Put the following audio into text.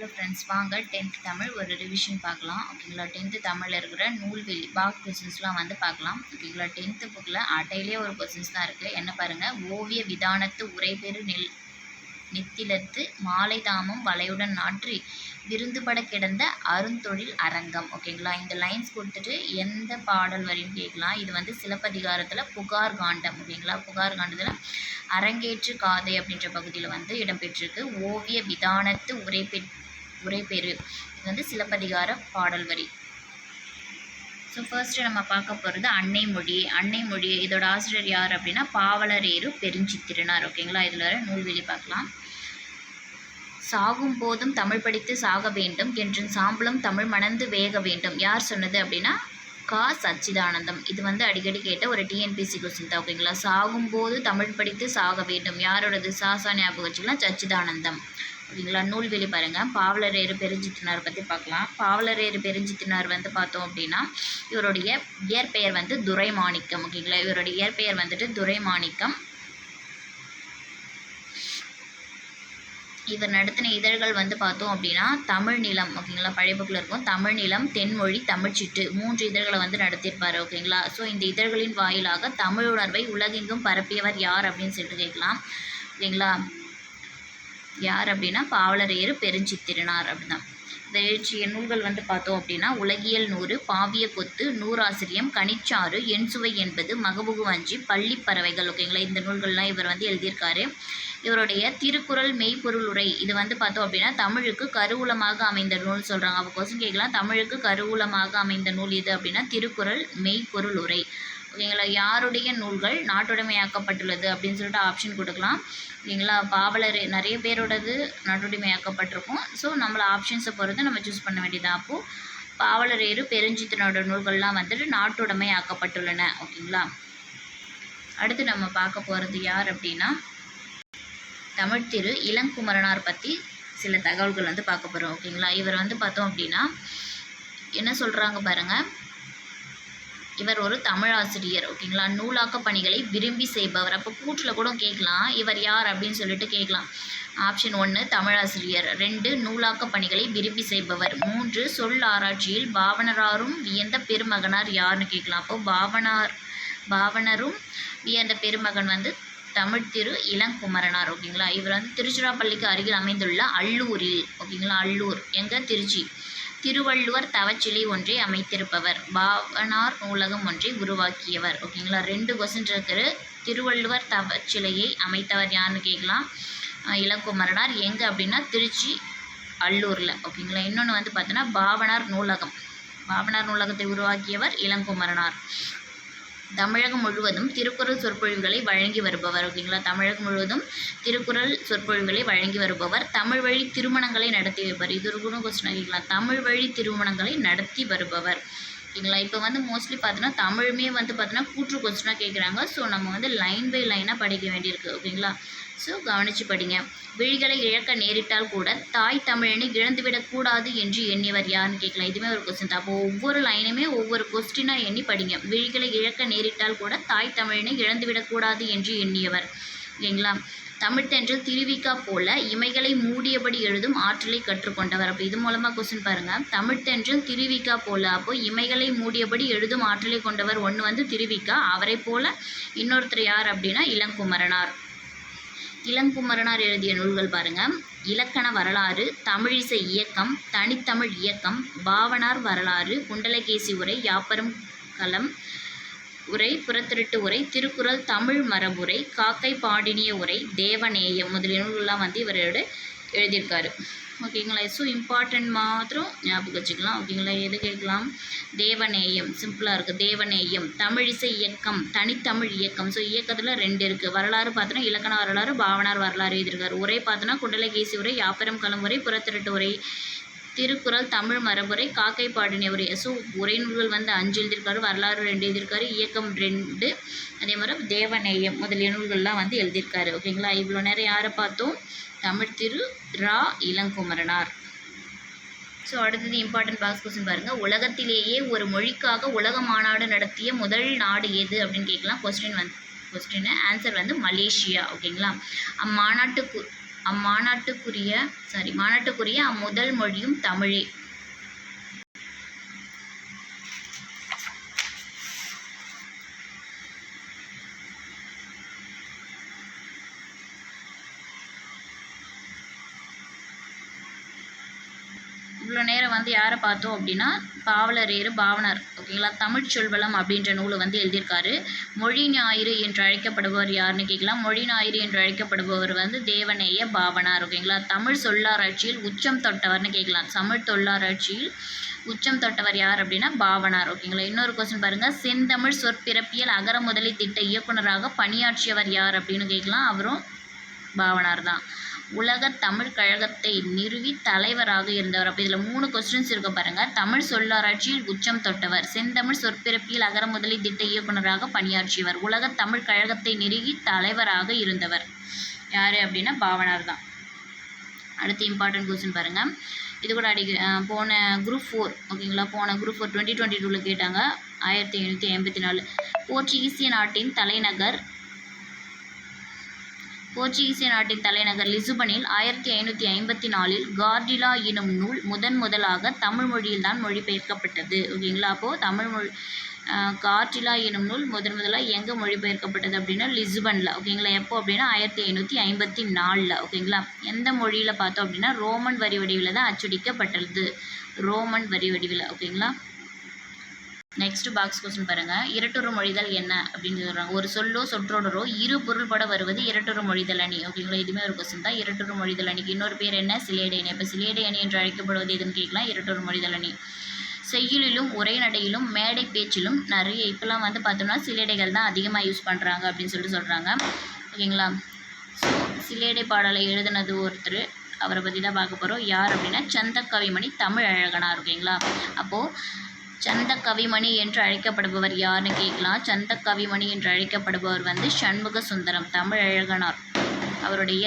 Hello friends வாங்க tenth Tamil ஒரு revision பார்க்கலாம். ஓகேங்களா? டென்த்து தமிழில் இருக்கிற நூல்வெளி பாக் கொஸ்டின்ஸ்லாம் வந்து பார்க்கலாம். ஓகேங்களா? டென்த்து புக்கில் அட்டையிலே ஒரு கொஸ்டின்ஸ் தான் இருக்குது என்ன பாருங்கள் ஓவிய விதானத்து உரைபெறு நெல் நித்திலத்து மாலை தாமம் வலையுடன் நாற்றி விருந்துபட கிடந்த அருந்தொழில் அரங்கம். ஓகேங்களா? இந்த லைன்ஸ் கொடுத்துட்டு எந்த பாடல் வரையும் கேட்கலாம். இது வந்து சிலப்பதிகாரத்தில் புகார் காண்டம். ஓகேங்களா? புகார் காண்டத்தில் அரங்கேற்று காதை அப்படின்ற பகுதியில் வந்து இடம்பெற்றிருக்கு. ஓவிய விதானத்து ஒரே பேர் இது வந்து சிலப்பதிகார பாடல் வரி. ஸோ ஃபர்ஸ்ட்டு நம்ம பார்க்க போகிறது அன்னை மொழி. அன்னை மொழி இதோட ஆசிரியர் யார் அப்படின்னா பாவலரேறு பெருஞ்சித்திரனார். ஓகேங்களா இதில் வர நூல்வெளி பார்க்கலாம். சாகும் போதும் தமிழ் படித்து சாக வேண்டும். என்றும் சாம்பலும் தமிழ் மணந்து வேக வேண்டும். யார் சொன்னது அப்படின்னா கா. சச்சிதானந்தம். இது வந்து அடிக்கடி கேட்ட ஒரு டிஎன்பிசி கொஸ்டின் தான். ஓகேங்களா சாகும்போது தமிழ் படித்து சாக வேண்டும். யாரோடது? சாசா ஞாபகம் வச்சுக்கலாம். சச்சிதானந்தம். ஓகேங்களா நூல்வெளி பாருங்கள் பாவலரேறு பெருஞ்சித்தினார் பற்றி பார்க்கலாம் பாவலரேறு பெருஞ்சித்தினார் வந்து பார்த்தோம் அப்படின்னா இவருடைய இயற்பெயர் வந்து துரைமாணிக்கம் ஓகேங்களா? இவருடைய இயற்பெயர் வந்துட்டு துரைமாணிக்கம். இவர் நடத்தின இதழ்கள் வந்து பார்த்தோம் அப்படின்னா தமிழ் நிலம் ஓகேங்களா? பழைய புக்கில் இருக்கும். தமிழ் நிலம் தென்மொழி தமிழ்ச்சிட்டு மூன்று இதழ்களை வந்து நடத்தியிருப்பார் ஓகேங்களா? ஸோ இந்த இதழ்களின் வாயிலாக தமிழ் உணர்வை உலகெங்கும் பரப்பியவர் யார் அப்படின்னு சொல்லிட்டு கேட்கலாம். ஓகேங்களா? யார் அப்படின்னா பாவலரையர் பெருஞ்சித்திரனார் அப்படின்னா இந்த எழுச்சிய நூல்கள் வந்து பார்த்தோம் அப்படின்னா உலகியல் நூறு பாவிய கொத்து நூறாசிரியம் கனிச்சாறு எண்சுவை என்பது மகபுகு வஞ்சி பள்ளி பறவைகள் ஓகேங்களா இந்த நூல்கள்லாம் இவர் வந்து எழுதியிருக்காரு. இவருடைய திருக்குறள் மெய்ப்பொருள் உரை இது வந்து பார்த்தோம் அப்படின்னா தமிழுக்கு கருவூலமாக அமைந்த நூல் சொல்கிறாங்க அவங்க கொஸ்டின் கேட்கலாம். தமிழுக்கு கருவூலமாக அமைந்த நூல் இது அப்படின்னா திருக்குறள் மெய்ப்பொருள் உரை. ஓகேங்களா யாருடைய நூல்கள் நாட்டுடைமையாக்கப்பட்டுள்ளது அப்படின்னு சொல்லிட்டு ஆப்ஷன் கொடுக்கலாம். ஓகேங்களா பாவலர் நிறைய பேரோடது நாட்டுடைமையாக்கப்பட்டிருக்கும். ஸோ நம்மளை ஆப்ஷன்ஸை பொறுத்து நம்ம சூஸ் பண்ண வேண்டியதாக அப்போது பாவலரேறு பெருஞ்சித்தனோட நூல்கள்லாம் வந்துட்டு நாட்டுடைமை ஆக்கப்பட்டுள்ளன ஓகேங்களா? அடுத்து நம்ம பார்க்க போகிறது யார் அப்படின்னா தமிழ்த்திரு இளங்குமரனார் பற்றி சில தகவல்கள் வந்து பார்க்க போகிறோம் ஓகேங்களா? இவர் வந்து பார்த்தோம் அப்படின்னா என்ன சொல்கிறாங்க பாருங்கள் இவர் ஒரு தமிழாசிரியர் ஓகேங்களா? நூலாக்க பணிகளை விரும்பி செய்பவர். அப்போ கூற்றில் கூட கேட்கலாம் இவர் யார் அப்படின்னு சொல்லிட்டு கேட்கலாம். ஆப்ஷன் ஒன்று தமிழாசிரியர். ரெண்டு நூலாக்க பணிகளை விரும்பி செய்பவர். மூன்று சொல் ஆராய்ச்சியில் பாவனராரும் வியந்த பெருமகனார் யாருன்னு கேட்கலாம். அப்போ பாவனார் பாவனரும் வியந்த பெருமகன் வந்து தமிழ் திரு இளங்குமரனார் ஓகேங்களா? இவர் வந்து திருச்சிராப்பள்ளிக்கு அருகில் அமைந்துள்ள அல்லூரில் ஓகேங்களா? அல்லூர் எங்கே? திருச்சி. திருவள்ளுவர் தவச்சிலை ஒன்றை அமைத்திருப்பவர். பாவனார் நூலகம் ஒன்றை உருவாக்கியவர். ஓகேங்களா ரெண்டு கொஸ்டின் இருக்குது. திருவள்ளுவர் தவச்சிலையை அமைத்தவர் யாருன்னு கேட்கலாம். இளங்குமரனார். எங்கே அப்படின்னா திருச்சி அல்லூரில். ஓகேங்களா இன்னொன்று வந்து பார்த்தோன்னா பாவனார் நூலகம். பாவனார் நூலகத்தை உருவாக்கியவர் இளங்குமரனார். தமிழகம் முழுவதும் திருக்குறள் சொற்பொழிவுகளை வழங்கி வருபவர். ஓகேங்களா? தமிழகம் முழுவதும் திருக்குறள் சொற்பொழிவுகளை வழங்கி வருபவர். தமிழ் வழி திருமணங்களை நடத்தி வைப்பவர் இது ஒரு குண கொஸ்டின் ஓகேங்களா? தமிழ் வழி திருமணங்களை நடத்தி வருபவர். ஓகேங்களா? இப்போ வந்து மோஸ்ட்லி பார்த்தோன்னா தமிழுமே வந்து பார்த்தோன்னா கூற்று கொஸ்டினாக கேட்குறாங்க ஸோ நம்ம வந்து லைன் பை லைனாக படிக்க வேண்டியிருக்கு. ஓகேங்களா? ஸோ கவனித்து படிங்க. விழிகளை இழக்க நேரிட்டால் கூட தாய் தமிழனை இழந்துவிடக்கூடாது என்று எண்ணியவர் யாருன்னு கேட்கலாம். இதுவுமே ஒரு கொஸ்டின் தான். அப்போ ஒவ்வொரு லைனுமே ஒவ்வொரு கொஸ்டினாக எண்ணி படிங்க. விழிகளை இழக்க நேரிட்டால் கூட தாய் தமிழனை இழந்துவிடக்கூடாது என்று எண்ணியவர். ஓகேங்களா? தமிழ்த்தென்றல் திருவிக்கா போல இமைகளை மூடியபடி எழுதும் ஆற்றலை கற்றுக்கொண்டவர். அப்போ இது மூலமாக கொஸ்டின் பாருங்கள் தமிழ்த்தென்றல் திருவிக்கா போல. அப்போ இமைகளை மூடியபடி எழுதும் ஆற்றலை கொண்டவர் ஒன்று வந்து திருவிக்கா அவரை போல இன்னொருத்தர் யார் அப்படின்னா இளங்குமரனார். இளங்குமரனார் எழுதிய நூல்கள் பாருங்க. இலக்கண வரலாறு தமிழிசை இயக்கம் தனித்தமிழ் இயக்கம் பாவனார் வரலாறு குண்டலகேசி உரை யாப்பரும் களம் உரை புறத்திருட்டு உரை திருக்குறள் தமிழ் மரபுரை காக்கை பாடினிய உரை தேவநேயம் முதலிய நூல்கள்லாம் வந்து இவரோட எழுதியிருக்காரு. ஓகேங்களா? ஸோ இம்பார்ட்டன்ட் மாத்திரம் ஞாபகம் வச்சுக்கலாம். ஓகேங்களா? எது கேட்கலாம்? தேவநேயம். சிம்பிளாக இருக்குது தேவநேயம். தமிழிசை இயக்கம். தனித்தமிழ் இயக்கம். ஸோ இயக்கத்தில் ரெண்டு இருக்குது வரலாறு பார்த்தோன்னா இலக்கண வரலாறு பாவனார் வரலாறு எழுதியிருக்காரு. உரை பார்த்தோன்னா குண்டலகேசி உரை யாப்பரம் கலம் உரை புறத்திருட்டு உரை திருக்குறள் தமிழ் மரபுரை காக்கை பாடினிய உரை ஸோ உரை நூல்கள் வந்து அஞ்சு எழுதியிருக்காரு. வரலாறு ரெண்டு எழுதியிருக்காரு. இயக்கம் ரெண்டு அதே மாதிரி தேவநேயம் முதலிய நூல்கள்லாம் வந்து எழுதியிருக்காரு. ஓகேங்களா? இவ்வளோ நேரம் யாரை பார்த்தோம்? தமிழ் திரு ரா. இளங்குமரனார். ஸோ அடுத்தது இம்பார்ட்டன்ட் பாக்ஸ் கொஸ்டின் பாருங்கள் உலகத்திலேயே ஒரு மொழிக்காக உலக மாநாடு நடத்திய முதல் நாடு எது அப்படின்னு கேட்கலாம். கொஸ்டின் வந்து கொஸ்டின் ஆன்சர் வந்து மலேசியா. ஓகேங்களா? அம்மாநாட்டுக்கு அம்மாநாட்டுக்குரிய சாரி மாநாட்டுக்குரிய அம்முதல் மொழியும் தமிழே. இவ்வளோ நேரம் வந்து யாரை பார்த்தோம் அப்படின்னா பாவலரேறு பாவனர் ஓகேங்களா தமிழ் சொல்வளம் அப்படின்ற நூலை வந்து எழுதியிருக்காரு. மொழி ஞாயிறு என்று அழைக்கப்படுபவர் யாருன்னு கேட்கலாம். மொழி ஞாயிறு என்று அழைக்கப்படுபவர் வந்து தேவநேய பாவனார். ஓகேங்களா? தமிழ் சொல்லாராய்ச்சியில் உச்சம் தொட்டவர்னு கேட்கலாம். தமிழ் தொல்லாராய்ச்சியில் உச்சம் தொட்டவர் யார் அப்படின்னா பாவனார். ஓகேங்களா? இன்னொரு கொஸ்டின் பாருங்கள் செந்தமிழ் சொற்பிறப்பியல் அகர முதலி திட்ட இயக்குனராக பணியாற்றியவர் யார் அப்படின்னு கேட்கலாம். அவரும் பாவனார் தான். உலகத் தமிழ் கழகத்தை நிறுவி தலைவராக இருந்தவர். அப்போ இதில் மூணு கொஸ்டின்ஸ் இருக்க பாருங்க. தமிழ் சொல்லாராய்ச்சியில் உச்சம் தொட்டவர். செந்தமிழ் சொற்பிறப்பியல் அகர முதலி திட்ட இயக்குனராக பணியாற்றியவர். உலகத் தமிழ் கழகத்தை நிறுவி தலைவராக இருந்தவர். யார் அப்படின்னா பாவனார் தான். அடுத்து இம்பார்ட்டன்ட் கொஸ்டின் பாருங்கள் இது கூட அடி போன குரூப் ஃபோர் ஓகேங்களா போன குரூப் ஃபோர் டுவெண்ட்டி டுவெண்ட்டி டூவில் கேட்டாங்க. ஆயிரத்தி எழுநூற்றி எண்பத்தி நாலு. போர்ச்சுகீசிய நாட்டின் தலைநகர் போர்ச்சுகீசிய நாட்டின் தலைநகர் லிசுபனில் ஆயிரத்தி ஐநூற்றி ஐம்பத்தி நாலில் கார்டிலா எனும் நூல் முதன் முதலாக தமிழ் மொழியில்தான் மொழிபெயர்க்கப்பட்டது. ஓகேங்களா அப்போது தமிழ் மொழி கார்டிலா எனும் நூல் முதன் முதலாக எங்கே மொழிபெயர்க்கப்பட்டது அப்படின்னா லிஸ்பனில் ஓகேங்களா எப்போ அப்படின்னா ஆயிரத்தி ஐநூற்றி ஐம்பத்தி நாலில். ஓகேங்களா எந்த மொழியில் பார்த்தோம் அப்படின்னா ரோமன் வரி வடிவில் தான் அச்சடிக்கப்பட்டது. ரோமன் வரி வடிவில். ஓகேங்களா நெக்ஸ்ட் பாக்ஸ் கொஸ்டின் பாருங்க. இரட்டுறு மொழிதல் என்ன? அப்படின்னு சொல்றாங்க. ஒரு சொல்லோ சொற்றொடரோ இரு பொருள்பட வருவது இரட்டுறு மொழிதல் அணி ஓகேங்களா இதுவுமே ஒரு கொஸ்டின் தான். இரட்டுறு மொழிதல் அணிக்கு இன்னொரு பேர் என்ன? சிலேடை அணி. இப்போ சிலேடை அணி என்று அழைக்கப்படுவது எதுன்னு கேட்கலாம். இரட்டுறு மொழிதல் அணி. செய்யுளிலும் உரைநடையிலும் மேடை பேச்சிலும் நிறைய இப்போலாம் வந்து பார்த்தோம்னா சிலேடைகள் தான் அதிகமாக யூஸ் பண்ணுறாங்க அப்படின்னு சொல்லிட்டு சொல்கிறாங்க ஓகேங்களா? ஸோ சிலேடை பாடலை எழுதினது ஒருத்தர். அவரை பற்றி தான் பார்க்க போகிறோம் யார் அப்படின்னா சந்த கவிமணி தமிழ் அழகனார் ஓகேங்களா? அப்போது சந்த கவிமணி என்று அழைக்கப்படுபவர் யாருன்னு கேட்கலாம். சந்த கவிமணி என்று அழைக்கப்படுபவர் வந்து சண்முக சுந்தரம் தமிழ் அழகனார் அவருடைய